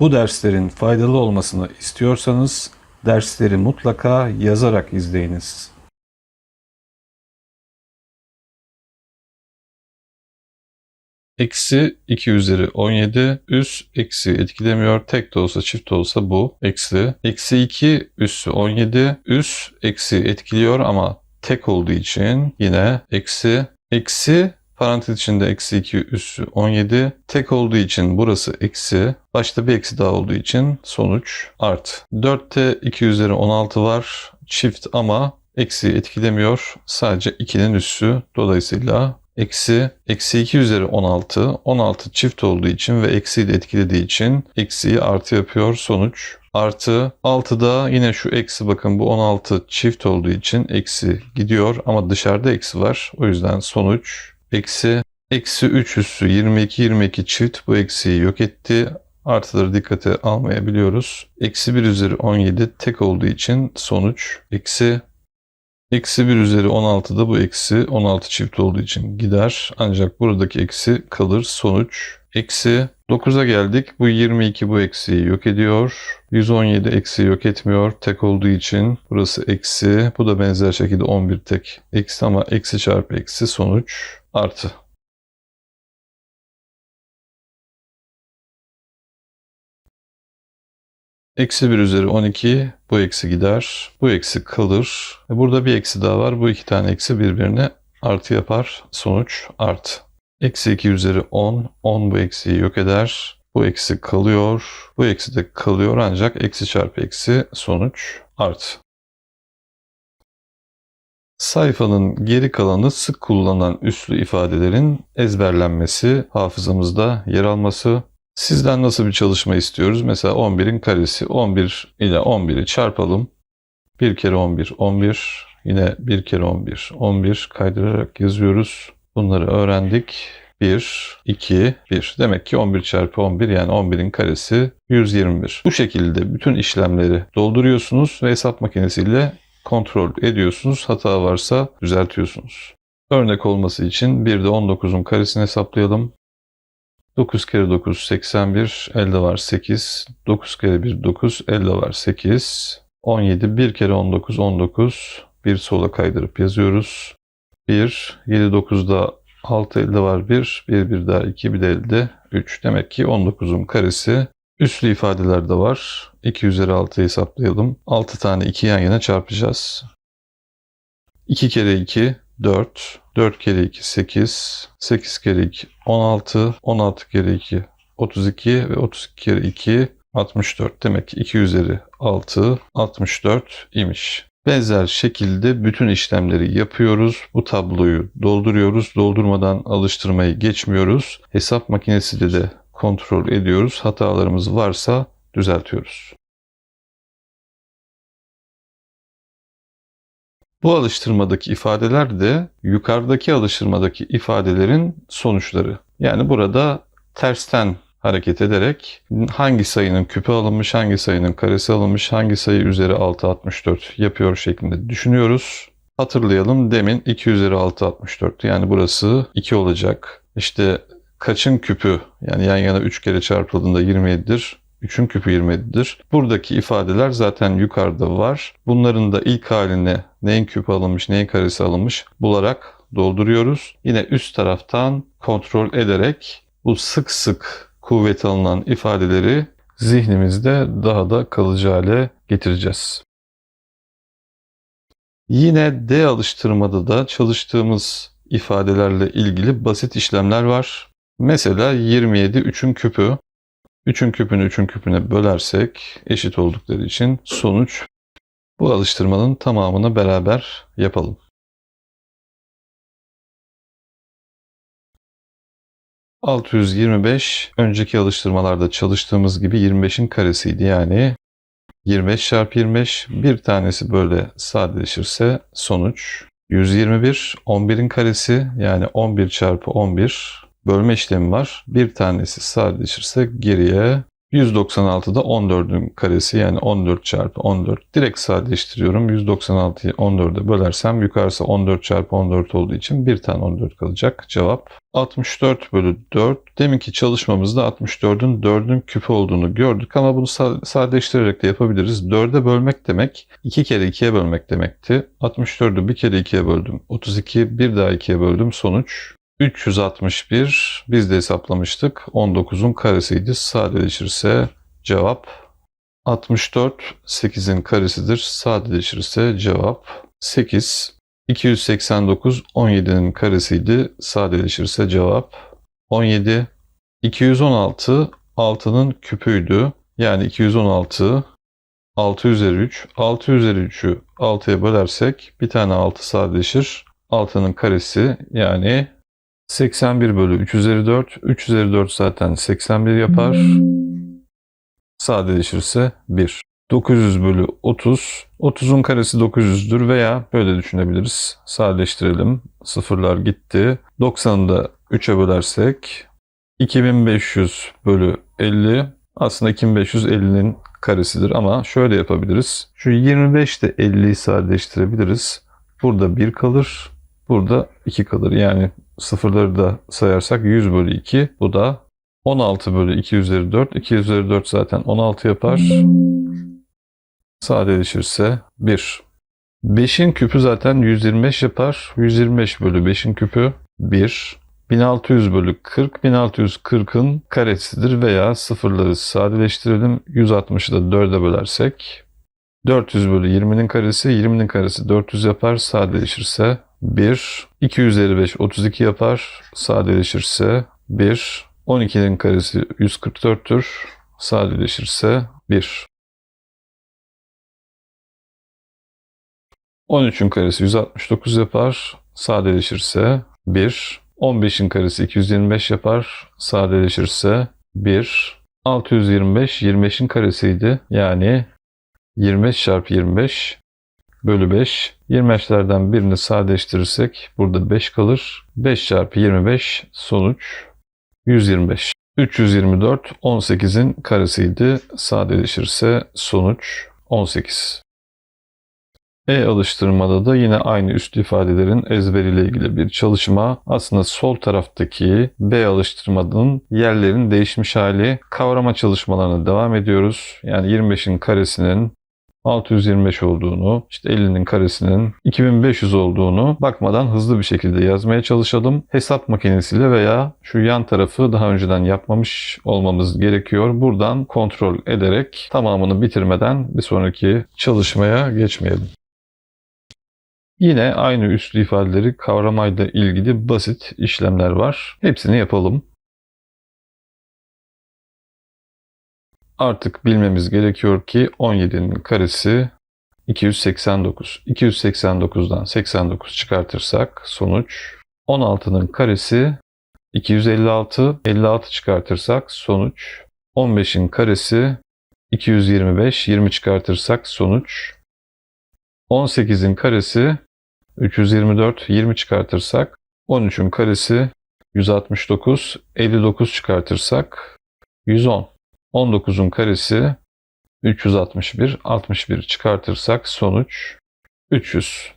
Bu derslerin faydalı olmasını istiyorsanız dersleri mutlaka yazarak izleyiniz. Eksi 2 üzeri 17 üs eksi etkilemiyor. Tek de olsa çift de olsa bu eksi. Eksi 2 üssü 17 üs eksi etkiliyor ama tek olduğu için yine eksi. Eksi parantez içinde eksi 2 üssü 17. Tek olduğu için burası eksi. Başta bir eksi daha olduğu için sonuç artı. 4'te 2 üzeri 16 var. Çift ama eksi etkilemiyor. Sadece 2'nin üssü. Dolayısıyla eksi eksi 2 üzeri 16. 16 çift olduğu için ve eksiyi de etkilediği için eksiyi artı yapıyor. Sonuç artı 6'da yine şu eksi bakın bu 16 çift olduğu için eksi gidiyor ama dışarıda eksi var. O yüzden sonuç eksi eksi 3 üssü 22 22 çift bu eksiyi yok etti. Artıları dikkate almayabiliyoruz. Eksi 1 üzeri 17 tek olduğu için sonuç eksi Eksi 1 üzeri 16'da bu eksi 16 çift olduğu için gider. Ancak buradaki eksi kalır. Sonuç eksi 9'a geldik. Bu 22 bu eksiyi yok ediyor. 117 eksi yok etmiyor. Tek olduğu için burası eksi. Bu da benzer şekilde 11 tek eksi ama eksi çarpı eksi sonuç artı. Eksi 1 üzeri 12 bu eksi gider. Bu eksi kalır. E Burada bir eksi daha var. Bu iki tane eksi birbirine artı yapar. Sonuç artı. Eksi 2 üzeri 10. 10 bu eksiyi yok eder. Bu eksi kalıyor. Bu eksi de kalıyor ancak eksi çarpı eksi sonuç artı. Sayfanın geri kalanı sık kullanılan üslü ifadelerin ezberlenmesi, hafızamızda yer alması, Sizden nasıl bir çalışma istiyoruz? Mesela 11'in karesi. 11 ile 11'i çarpalım. 1 kere 11, 11. Yine 1 kere 11, 11 kaydırarak yazıyoruz. Bunları öğrendik. 1, 2, 1. Demek ki 11 çarpı 11 yani 11'in karesi 121. Bu şekilde bütün işlemleri dolduruyorsunuz ve hesap makinesiyle kontrol ediyorsunuz. Hata varsa düzeltiyorsunuz. Örnek olması için bir de 19'un karesini hesaplayalım. 9 kere 9 81 elde var 8 9 kere 1 9 elde var 8 17 1 kere 19 19 bir sola kaydırıp yazıyoruz 1 7 9'da 6 elde var 1 1 1 daha 2 bir de elde 3 demek ki 19'un karesi üslü ifadeler de var 2 üzeri 6'yı hesaplayalım 6 tane 2 yan yana çarpacağız 2 kere 2 4, 4 kere 2 8, 8 kere 2 16, 16 kere 2 32 ve 32 kere 2 64. Demek ki 2 üzeri 6 64 imiş. Benzer şekilde bütün işlemleri yapıyoruz. Bu tabloyu dolduruyoruz. Doldurmadan alıştırmayı geçmiyoruz. Hesap makinesiyle de kontrol ediyoruz. Hatalarımız varsa düzeltiyoruz. Bu alıştırmadaki ifadeler de yukarıdaki alıştırmadaki ifadelerin sonuçları. Yani burada tersten hareket ederek hangi sayının küpü alınmış, hangi sayının karesi alınmış, hangi sayı üzeri 6 64 yapıyor şeklinde düşünüyoruz. Hatırlayalım demin 2 üzeri 6 64 yani burası 2 olacak. İşte kaçın küpü yani yan yana 3 kere çarpıldığında 27'dir. 3'ün küpü 27'dir. Buradaki ifadeler zaten yukarıda var. Bunların da ilk haline neyin küpü alınmış, neyin karesi alınmış bularak dolduruyoruz. Yine üst taraftan kontrol ederek bu sık sık kuvvet alınan ifadeleri zihnimizde daha da kalıcı hale getireceğiz. Yine D alıştırmada da çalıştığımız ifadelerle ilgili basit işlemler var. Mesela 27 3'ün küpü 3'ün küpünü 3'ün küpüne bölersek eşit oldukları için sonuç bu alıştırmanın tamamını beraber yapalım. ...625 önceki alıştırmalarda çalıştığımız gibi 25'in karesiydi yani 25 çarpı 25 bir tanesi böyle sadeleşirse sonuç 121 11'in karesi yani 11 çarpı 11 bölme işlemi var. Bir tanesi sadeleşirse geriye 196'da 14'ün karesi yani 14 çarpı 14. Direkt sadeleştiriyorum. 196'yı 14'e bölersem yukarısı 14 çarpı 14 olduğu için bir tane 14 kalacak. Cevap 64 bölü 4. Deminki çalışmamızda 64'ün 4'ün küpü olduğunu gördük ama bunu sa- sadeleştirerek de yapabiliriz. 4'e bölmek demek 2 kere 2'ye bölmek demekti. 64'ü bir kere 2'ye böldüm. 32 bir daha 2'ye böldüm. Sonuç 361 biz de hesaplamıştık. 19'un karesiydi. Sadeleşirse cevap 64 8'in karesidir. Sadeleşirse cevap 8. 289 17'nin karesiydi. Sadeleşirse cevap 17. 216 6'nın küpüydü. Yani 216 6 üzeri 3. 6 üzeri 3'ü 6'ya bölersek bir tane 6 sadeleşir. 6'nın karesi yani 81 bölü 3 üzeri 4. 3 üzeri 4 zaten 81 yapar. Sadeleşirse 1. 900 bölü 30. 30'un karesi 900'dür veya böyle düşünebiliriz. Sadeleştirelim. Sıfırlar gitti. 90'ı da 3'e bölersek 2500 bölü 50. Aslında 2550'nin karesidir ama şöyle yapabiliriz. Şu 25 de 50'yi sadeleştirebiliriz. Burada 1 kalır. Burada 2 kalır. Yani sıfırları da sayarsak 100 bölü 2. Bu da 16 bölü 2 üzeri 4. 2 üzeri 4 zaten 16 yapar. Sadeleşirse 1. 5'in küpü zaten 125 yapar. 125 bölü 5'in küpü 1. 1600 bölü 40. 1640'ın karesidir veya sıfırları sadeleştirelim. 160'ı da 4'e bölersek 400 bölü 20'nin karesi. 20'nin karesi 400 yapar. Sadeleşirse 1. 2 üzeri 5 32 yapar. Sadeleşirse 1. 12'nin karesi 144'tür. Sadeleşirse 1. 13'ün karesi 169 yapar. Sadeleşirse 1. 15'in karesi 225 yapar. Sadeleşirse 1. 625 25'in karesiydi. Yani 25 çarpı 25 bölü 5. 25'lerden birini sadeleştirirsek burada 5 kalır. 5 çarpı 25 sonuç 125. 324 18'in karesiydi. Sadeleşirse sonuç 18. E-alıştırmada da yine aynı üslü ifadelerin ezberiyle ilgili bir çalışma. Aslında sol taraftaki B alıştırmanın yerlerin değişmiş hali kavrama çalışmalarına devam ediyoruz. Yani 25'in karesinin 625 olduğunu, işte 50'nin karesinin 2500 olduğunu bakmadan hızlı bir şekilde yazmaya çalışalım. Hesap makinesiyle veya şu yan tarafı daha önceden yapmamış olmamız gerekiyor. Buradan kontrol ederek tamamını bitirmeden bir sonraki çalışmaya geçmeyelim. Yine aynı üslü ifadeleri kavramayla ilgili basit işlemler var. Hepsini yapalım. Artık bilmemiz gerekiyor ki 17'nin karesi 289. 289'dan 89 çıkartırsak sonuç 16'nın karesi 256. 56 çıkartırsak sonuç 15'in karesi 225. 20 çıkartırsak sonuç 18'in karesi 324. 20 çıkartırsak 13'ün karesi 169. 59 çıkartırsak 110. 19'un karesi 361. 61 çıkartırsak sonuç 300.